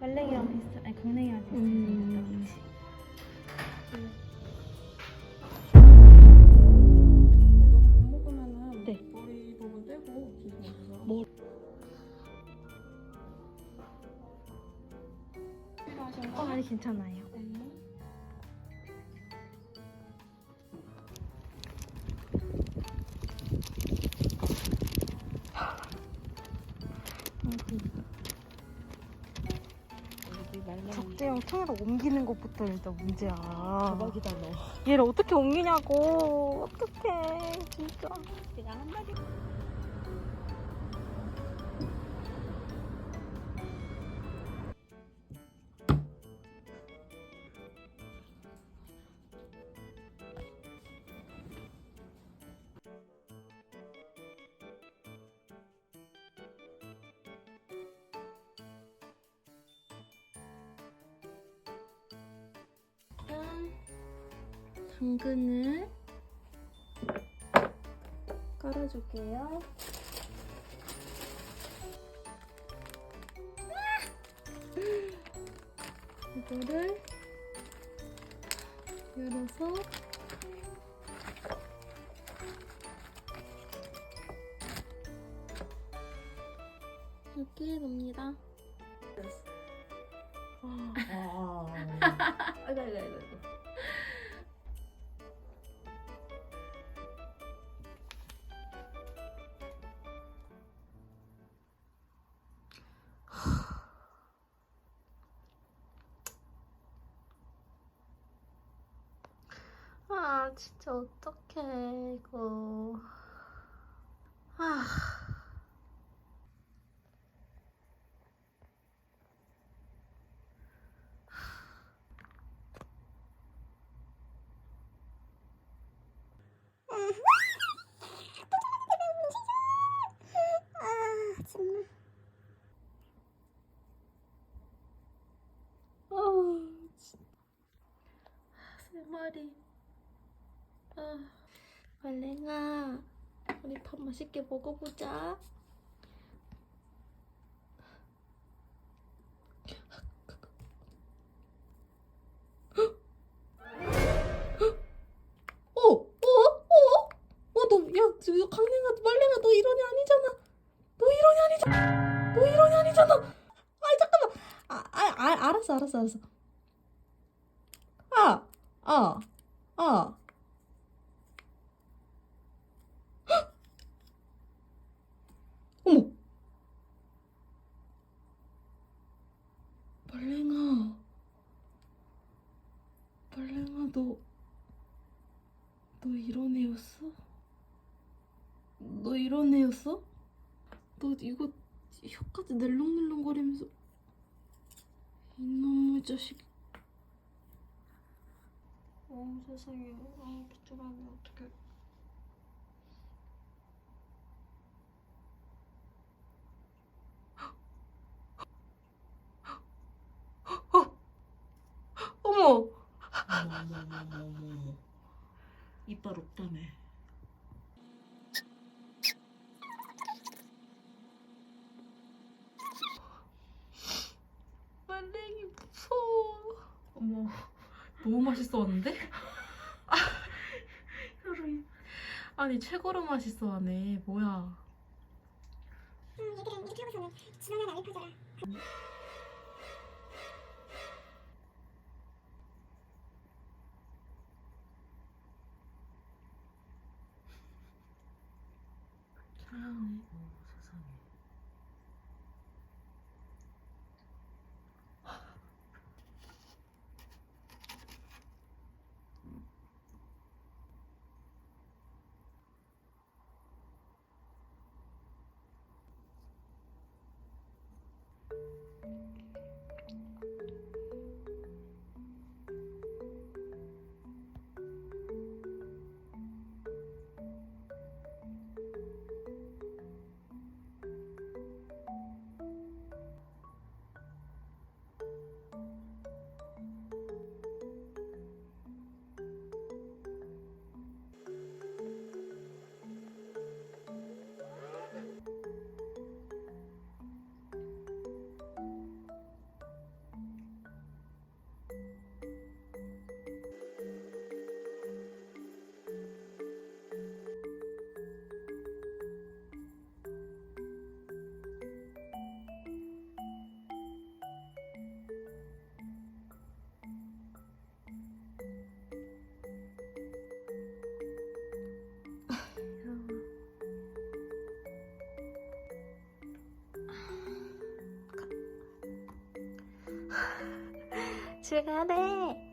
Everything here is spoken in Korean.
빨래기랑 비슷, 아니 강냉이랑 비슷해. 음. 그치? 너무 못 먹으면은 네. 머리 부분 떼고 드시면서 뭐? 필요하신 어, 거? 아니 괜찮아요. 네. 여기 말랑 적재형 통에다 옮기는 것부터 일단 문제야. 대박이다 너. 얘를 어떻게 옮기냐고. 어떡해, 진짜. 그냥 한 마디. 당근을 깔아줄게요. 이거를 열어서 여기에 넣습니다. 아. 아이고 아이고 아이고. 아 진짜 어떡해 이거. 아세 마리. 아, 말랭아, 우리 밥 맛있게 먹어보자. 어, 어, 어, 어, 강냉아, 말랭아, 너 이런 애 아니잖아. 너 이런 애 아니잖아. 너 이런 애 아니잖아. 아이 잠깐만. 아, 아, 아 알았어, 알았어, 알았어. 아, 아, 아. 말랭아. 말랭아, 너, 너 이런 애였어? 너 이런 애였어? 너 이거 혀까지 ner렁ner렁거리면서 이놈의 자식. 어 세상에, 아 기절하네 어떡해. 어머! 어머 어머 어머 어머 어머. 이빨 없다며. 말랭이 무서워. 어머 너무 맛있어왔는데? 혈이. 아니 최고로 맛있어 하네. 뭐야? 음, 얘들은 이렇게 하고서는 진원아 나를 퍼져라. 사랑해. 어 세상에. 집에 가야 돼.